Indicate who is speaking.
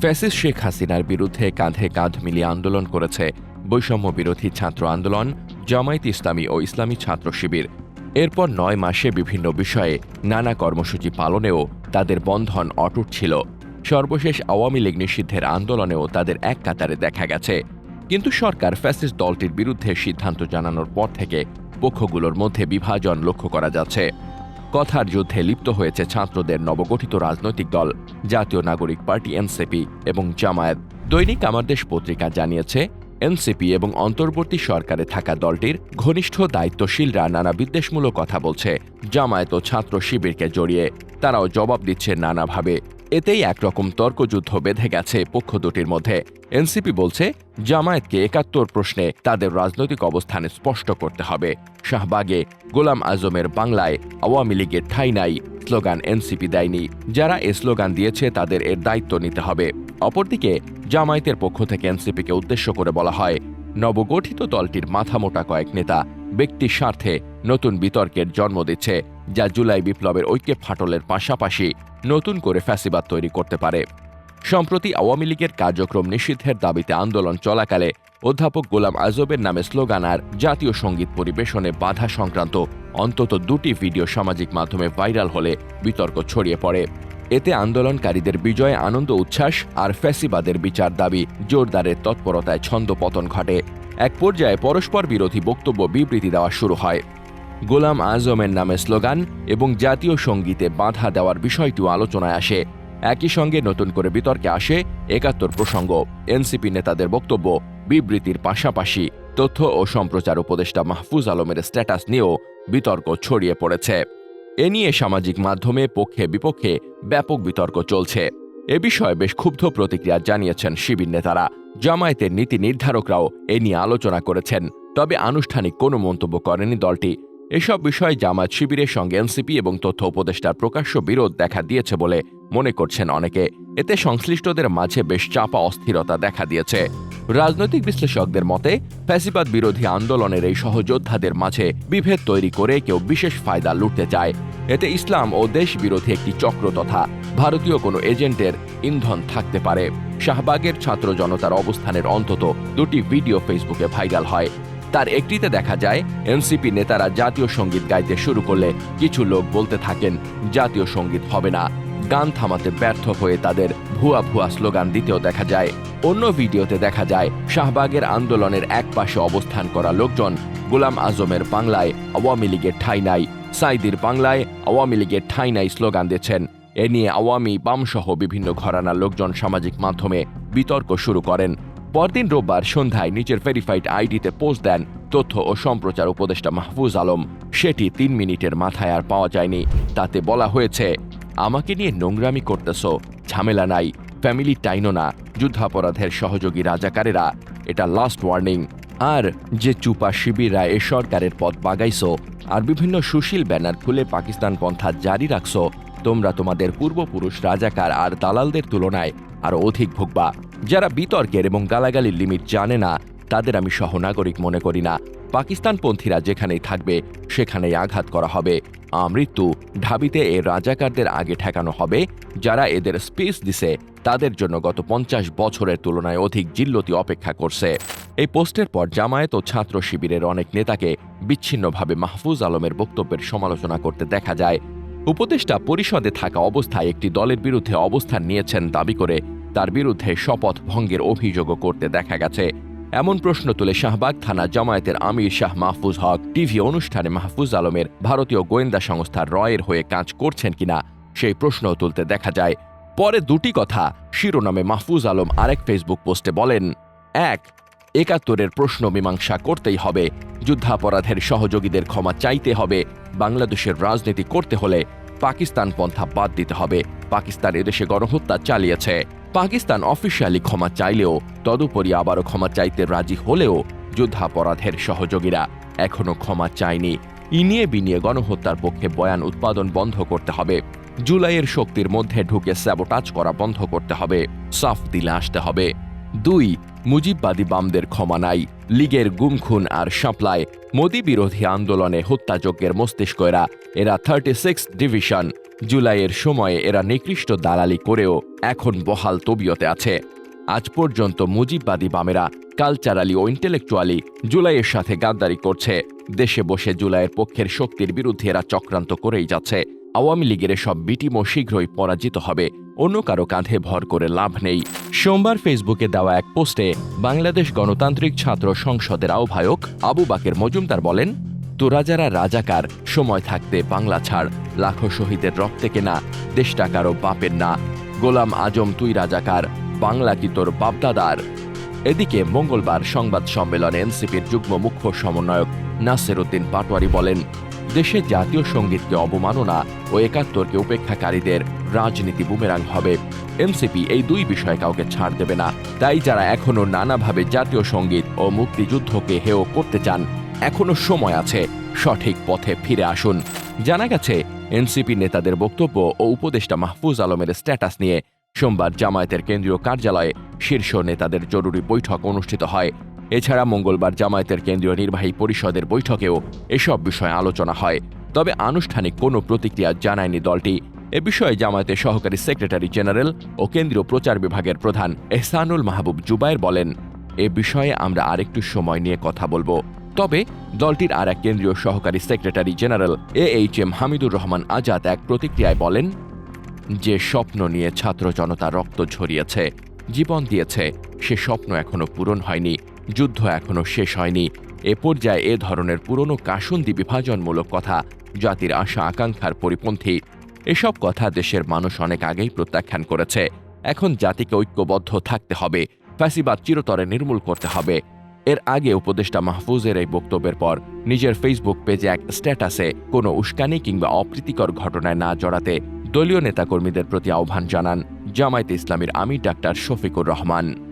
Speaker 1: ফ্যাসিস শেখ হাসিনার বিরুদ্ধে কাঁধে কাঁধ মিলিয়ে আন্দোলন করেছে বৈষম্য বিরোধী ছাত্র আন্দোলন, জামায়াত ইসলামী ও ইসলামী ছাত্র শিবির। এরপর নয় মাসে বিভিন্ন বিষয়ে নানা কর্মসূচি পালনেও তাদের বন্ধন অটুট ছিল। সর্বশেষ আওয়ামী লীগ নিষিদ্ধের আন্দোলনেও তাদের এক কাতারে দেখা গেছে। কিন্তু সরকার ফ্যাসিস দলটির বিরুদ্ধে সিদ্ধান্ত জানানোর পর থেকে পক্ষগুলোর মধ্যে বিভাজন লক্ষ্য করা যাচ্ছে। কথার যুদ্ধে লিপ্ত হয়েছে ছাত্রদের নবগঠিত রাজনৈতিক দল, জাতীয় নাগরিক পার্টি এনসিপি এবং জামায়াত। দৈনিক আমার দেশ পত্রিকা জানিয়েছে, এনসিপি এবং অন্তর্বর্তী সরকারে থাকা দলটির ঘনিষ্ঠ দায়িত্বশীলরা নানা বিদ্বেষমূলক কথা বলছে। জামায়াত ও ছাত্র শিবিরকে জড়িয়ে তারাও জবাব দিচ্ছে নানাভাবে। এতেই একরকম তর্কযুদ্ধ বেঁধে গেছে পক্ষ দুটির মধ্যে। এনসিপি বলছে, জামায়াতকে একাত্তর প্রশ্নে তাদের রাজনৈতিক অবস্থানে স্পষ্ট করতে হবে। শাহবাগে গোলাম আজমের বাংলায় আওয়ামী লীগের ঠাঁই নাই, স্লোগান এনসিপি দেয়নি। যারা এ স্লোগান দিয়েছে তাদের এর দায়িত্ব নিতে হবে। অপরদিকে, জামায়াতের পক্ষ থেকে এনসিপিকে উদ্দেশ্য করে বলা হয়, নবগঠিত দলটির মাথামোটা কয়েক নেতা ব্যক্তির স্বার্থে নতুন বিতর্কের জন্ম দিচ্ছে। যা জুলাই বিপ্লবের ঐক্যে ফাটলের পাশাপাশি নতুন করে ফ্যাসিবাদ তৈরি করতে পারে। সম্প্রতি আওয়ামী লীগের কার্যক্রম নিষিদ্ধের দাবিতে আন্দোলন চলাকালে অধ্যাপক গোলাম আজবের নামে স্লোগান আর জাতীয় সংগীত পরিবেশনে বাধা সংক্রান্ত অন্তত দুটি ভিডিও সামাজিক মাধ্যমে ভাইরাল হলে বিতর্ক ছড়িয়ে পড়ে। এতে আন্দোলনকারীদের বিজয়ে, আনন্দ, উচ্ছ্বাস আর ফ্যাসিবাদের বিচার দাবি জোরদারের তৎপরতায় ছন্দপতন ঘটে। এক পর্যায়ে পরস্পর বিরোধী বক্তব্য বিবৃতি দেওয়া শুরু হয়। গোলাম আজমের নামে স্লোগান এবং জাতীয় সঙ্গীতে বাধা দেওয়ার বিষয়টিও আলোচনায় আসে। একই সঙ্গে নতুন করে বিতর্কে আসে একাত্তর প্রসঙ্গ। এনসিপি নেতাদের বক্তব্য বিবৃতির পাশাপাশি তথ্য ও সম্প্রচার উপদেষ্টা মাহফুজ আলমের স্ট্যাটাস নিয়েও বিতর্ক ছড়িয়ে পড়েছে। এ নিয়ে সামাজিক মাধ্যমে পক্ষে বিপক্ষে ব্যাপক বিতর্ক চলছে। এ বিষয়ে বেশ ক্ষুব্ধ প্রতিক্রিয়া জানিয়েছেন শিবির নেতারা। জামায়াতের নীতি নির্ধারকরাও এ নিয়ে আলোচনা করেছেন। তবে আনুষ্ঠানিক কোনো মন্তব্য করেনি দলটি। এসব বিষয়ে জামায়াত শিবিরের সঙ্গে এনসিপি এবং তথ্য উপদেষ্টার প্রকাশ্য বিরোধ দেখা দিয়েছে বলে মনে করছেন অনেকে। এতে সংশ্লিষ্টদের মাঝে বেশ চাপা অস্থিরতা দেখা দিয়েছে। রাজনৈতিক বিশ্লেষকদের মতে, ফ্যাসিবাদ বিরোধী আন্দোলনের এই সহযোদ্ধাদের মাঝে বিভেদ তৈরি করে কেউ বিশেষ ফায়দা লুটতে চায়। এতে ইসলাম ও দেশ বিরোধী একটি চক্র তথা ভারতীয় কোনো এজেন্টের ইন্ধন থাকতে পারে। শাহবাগের ছাত্র জনতার অবস্থানের অন্তত দুটি ভিডিও ফেসবুকে ভাইরাল হয়। তার একটিতে দেখা যায় এনসিপি নেতারা জাতীয় সংগীত গাইতে শুরু করলে কিছু লোক বলতে থাকেন, জাতীয় সংগীত হবে না। গান থামাতে ব্যর্থ হয়ে তাদের ভুয়া ভুয়া স্লোগান দিতেও দেখা যায়। অন্য ভিডিওতে দেখা যায়, শাহবাগের আন্দোলনের এক পাশে অবস্থান করা লোকজন গোলাম আজমের বাংলায় আওয়ামী লীগের ঠাঁই নাই, সাইদির বাংলায় আওয়ামী লীগের ঠাঁই নাই স্লোগান দিচ্ছেন। এ নিয়ে আওয়ামী বামসহ বিভিন্ন ঘরানার লোকজন সামাজিক মাধ্যমে বিতর্ক শুরু করেন। পরদিন রোববার সন্ধ্যায় নিজের ভেরিফাইড আইডিতে পোস্ট দেন তথ্য ও সম্প্রচার উপদেষ্টা মাহফুজ আলম। সেটি তিন মিনিটের মাথায় আর পাওয়া যায়নি। তাতে বলা হয়েছে, আমাকে নিয়ে নোংরামি করতেছ, ঝামেলা নাই ফ্যামিলি টাইনও না, যুদ্ধাপরাধের সহযোগী রাজাকারেরা, এটা লাস্ট ওয়ার্নিং আর যে চুপা শিবিররা এ সরকারের পথ বাগাইছো আর বিভিন্ন সুশীল ব্যানার খুলে পাকিস্তান পন্থা জারি রাখছো, তোমরা তোমাদের পূর্বপুরুষ রাজাকার আর দালালদের তুলনায় আরও অধিক ভুগবা। যারা বিতর্কের এবং গালাগালির লিমিট জানে না, তাদের আমি সহনাগরিক মনে করি না। পাকিস্তানপন্থীরা যেখানেই থাকবে, সেখানেই আঘাত করা হবে। আমৃত্যু ঢাবিতে এ রাজাকারদের আগে ঠেকানো হবে, যারা এদের স্পেস দিছে, তাদের জন্য গত পঞ্চাশ বছরের তুলনায় অধিক জিল্লতি অপেক্ষা করছে। এই পোস্টের পর জামায়াত ও ছাত্র শিবিরের অনেক নেতাকে বিচ্ছিন্নভাবে মাহফুজ আলমের বক্তব্যের সমালোচনা করতে দেখা যায়। উপদেষ্টা পরিষদে থাকা অবস্থায় একটি দলের বিরুদ্ধে অবস্থান নিয়েছেন দাবি করে তার বিরুদ্ধে শপথ ভঙ্গের অভিযোগও করতে দেখা গেছে। এমন প্রশ্ন তুলে শাহবাগ থানা জামায়াতের আমির শাহ মাহফুজ হক টিভি অনুষ্ঠানে মাহফুজ আলমের ভারতীয় গোয়েন্দা সংস্থা রয়ের হয়ে কাজ করছেন কিনা সেই প্রশ্ন তুলতে দেখা যায়। পরে দুটি কথা শিরোনামে মাহফুজ আলম আরেক ফেসবুক পোস্টে বলেন, এক, একাত্তরের প্রশ্ন মীমাংসা করতেই হবে, যুদ্ধাপরাধের সহযোগীদের ক্ষমা চাইতে হবে, বাংলাদেশের রাজনীতি করতে হলে পাকিস্তান পন্থা বাদ দিতে হবে, পাকিস্তান এদেশে গণহত্যা চালিয়েছে। পাকিস্তান অফিসিয়ালি ক্ষমা চাইলেও, তদুপরি আবারও ক্ষমা চাইতে রাজি হলেও যুদ্ধাপরাধের সহযোগীরা এখনও ক্ষমা চায়নি। ইনিয়ে বিনিয়ে গণহত্যার পক্ষে বয়ান উৎপাদন বন্ধ করতে হবে। জুলাইয়ের শক্তির মধ্যে ঢুকে স্যাবোটাজ করা বন্ধ করতে হবে। সাফ দিলে আসতে হবে। দুই, মুজিববাদী বামদের ক্ষমা নাই। লীগের গুমখুন আর সাপ্লায় মোদী বিরোধী আন্দোলনে হত্যাযজ্ঞের মস্তিষ্ক এরা এরা থার্টি সিক্স ডিভিশন জুলাইয়ের সময়ে এরা নিকৃষ্ট দালালি করেও এখন বহাল তবিয়তে আছে। আজ পর্যন্ত মুজিববাদী বামেরা কালচারালি ও ইন্টেলেকচুয়ালি জুলাইয়ের সাথে গাদ্দারি করছে। দেশে বসে জুলাইয়ের পক্ষের শক্তির বিরুদ্ধে এরা চক্রান্ত করেই যাচ্ছে। আওয়ামী লীগের সব বিটিমও শীঘ্রই পরাজিত হবে। অন্য কারও কাঁধে ভর করে লাভ নেই। সোমবার ফেসবুকে দেওয়া এক পোস্টে বাংলাদেশ গণতান্ত্রিক ছাত্র সংসদের আহ্বায়ক আবু বাকের মজুমদার বলেন তোরা যারা রাজাকার, সময় থাকতে বাংলা ছাড়, লাখো শহীদের রক্তে কেনা দেশটা কারও বাপের না। গোলাম আজম তুই রাজাকার, বাংলা কি তোর বাপদাদার? এদিকে মঙ্গলবার সংবাদ সম্মেলনে এনসিপির যুগ্ম মুখ্য সমন্বয়ক নাসের উদ্দিন পাটোয়ারি বলেন, দেশে জাতীয় সঙ্গীতকে অবমাননা ও একাত্তরকে উপেক্ষাকারীদের রাজনীতি বুমেরাং হবে। এনসিপি এই দুই বিষয়ে কাউকে ছাড় দেবে না। তাই যারা এখনও নানাভাবে জাতীয় সংগীত ও মুক্তিযুদ্ধকে হেয় করতে চান এখনও সময় আছে, সঠিক পথে ফিরে আসুন। জানা গেছে, এনসিপি নেতাদের বক্তব্য ও উপদেষ্টা মাহফুজ আলমের স্ট্যাটাস নিয়ে সোমবার জামায়াতের কেন্দ্রীয় কার্যালয়ে শীর্ষ নেতাদের জরুরি বৈঠক অনুষ্ঠিত হয়। এছাড়া মঙ্গলবার জামায়াতের কেন্দ্রীয় নির্বাহী পরিষদের বৈঠকেও এসব বিষয়ে আলোচনা হয়। তবে আনুষ্ঠানিক কোনো প্রতিক্রিয়া জানায়নি দলটি। এ বিষয়ে জামায়াতের সহকারী সেক্রেটারি জেনারেল ও কেন্দ্রীয় প্রচার বিভাগের প্রধান এহসানুল মাহবুব জুবায়ের বলেন, এ বিষয়ে আমরা আরেকটু সময় নিয়ে কথা বলব। তবে দলটির আর এক কেন্দ্রীয় সহকারী secretary general A H M Hamidur Rahman Azad এক প্রতিক্রিয়ায় বলেন, যে স্বপ্ন নিয়ে ছাত্র জনতা রক্ত ঝরিয়েছে, জীবন দিয়েছে, সে স্বপ্ন এখনও পূরণ হয়নি, যুদ্ধ এখনও শেষ হয়নি। এ পর্যায়ে এ ধরনের পুরনো কাসুন্দি বিভাজনমূলক কথা, জাতির আশা আকাঙ্ক্ষার পরিপন্থী। এসব কথা দেশের মানুষ অনেক আগেই প্রত্যাখ্যান করেছে। এখন জাতিকে ঐক্যবদ্ধ থাকতে হবে, ফ্যাসিবাদ চিরতরে নির্মূল করতে হবে। এর আগে উপদেষ্টা মাহফুজের এই বক্তব্যের পর নিজের ফেসবুক পেজে এক স্ট্যাটাসে কোনো উস্কানি কিংবা অপ্রীতিকর ঘটনায় না জড়াতে দলীয় নেতাকর্মীদের প্রতি আহ্বান জানান জামায়াতে ইসলামীর আমির ডাক্তার শফিকুর রহমান।